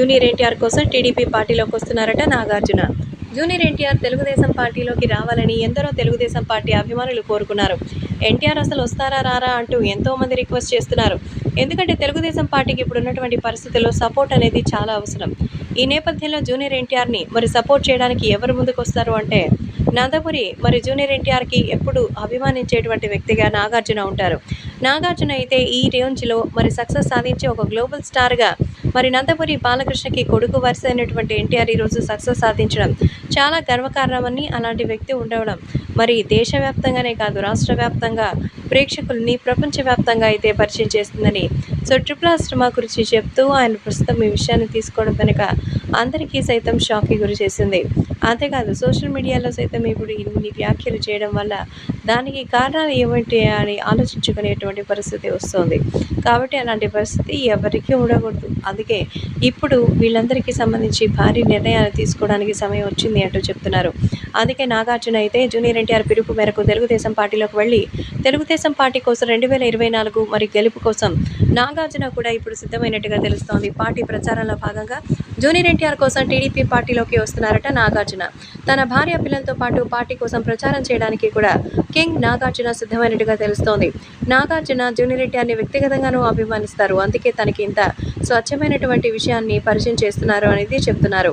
Junior NTR కోసం TDP పార్టీలోకి వస్తున్నారట నాగార్జున. జూనియర్ ఎన్టీఆర్ తెలుగుదేశం పార్టీలోకి రావాలని ఎందరో తెలుగుదేశం పార్టీ అభిమానులు కోరుకున్నారు. ఎన్టీఆర్ అసలు వస్తారా రారా అంటూ ఎంతో మంది రిక్వెస్ట్ చేస్తున్నారు. ఎందుకంటే తెలుగుదేశం పార్టీకి ఇప్పుడు ఉన్నటువంటి పరిస్థితుల్లో సపోర్ట్ అనేది చాలా అవసరం. ఈ నేపథ్యంలో జూనియర్ ఎన్టీఆర్ని మరి సపోర్ట్ చేయడానికి ఎవరు ముందుకు వస్తారు అంటే నందపురి మరి జూనియర్ ఎన్టీఆర్కి ఎప్పుడు అభిమానించేటువంటి వ్యక్తిగా నాగార్జున ఉంటారు. నాగార్జున అయితే ఈ రేంజ్లో మరి సక్సెస్ సాధించి ఒక గ్లోబల్ స్టార్గా మరి నందపురి బాలకృష్ణకి కొడుకు వరుస అయినటువంటి ఎన్టీఆర్ ఈరోజు సక్సెస్ సాధించడం చాలా గర్వకారణమని అలాంటి వ్యక్తి ఉండవడం. మరి దేశవ్యాప్తంగానే కాదు రాష్ట్ర వ్యాప్తంగా ప్రేక్షకుల్ని ప్రపంచవ్యాప్తంగా అయితే పరిచయం చేస్తుందని. సో ట్రిపుల్ ఆర్ గురించి చెప్తూ ఆయన ప్రస్తుతం ఈ విషయాన్ని తీసుకోవడం కనుక అందరికీ సైతం షాక్కి గురి చేసింది. అంతేకాదు సోషల్ మీడియాలో సైతం ఇప్పుడు ఇన్ని వ్యాఖ్యలు చేయడం వల్ల దానికి కారణాలు ఏమిటి అని ఆలోచించుకునేటువంటి పరిస్థితి వస్తుంది. కాబట్టి అలాంటి పరిస్థితి ఎవరికీ ఉండకూడదు. అందుకే ఇప్పుడు వీళ్ళందరికీ సంబంధించి భారీ నిర్ణయాలు తీసుకోవడానికి సమయం వచ్చింది అంటూ చెప్తున్నారు. అందుకే నాగార్జున అయితే జూనియర్ ఎన్టీఆర్ పిలుపు మేరకు తెలుగుదేశం పార్టీలోకి వెళ్ళి తెలుగుదేశం పార్టీ కోసం రెండు వేల ఇరవై నాలుగు మరి గెలుపు కోసం నాగార్జున కూడా ఇప్పుడు సిద్ధమైనట్టుగా తెలుస్తోంది. పార్టీ ప్రచారంలో భాగంగా జూనియర్ ఎన్టీఆర్ కోసం టీడీపీ పార్టీలోకి వస్తున్నారట నాగార్జున. తన భార్య పిల్లలతో పాటు పార్టీ కోసం ప్రచారం చేయడానికి కూడా కింగ్ నాగార్జున సిద్ధమైనట్టుగా తెలుస్తోంది. నాగార్జున జూనియర్ ఎన్టీఆర్ని వ్యక్తిగతంగానూ అభిమానిస్తారు. అందుకే తనకి ఇంత స్వచ్ఛమైనటువంటి విషయాన్ని పరిచయం చేస్తున్నారు అనేది చెప్తున్నారు.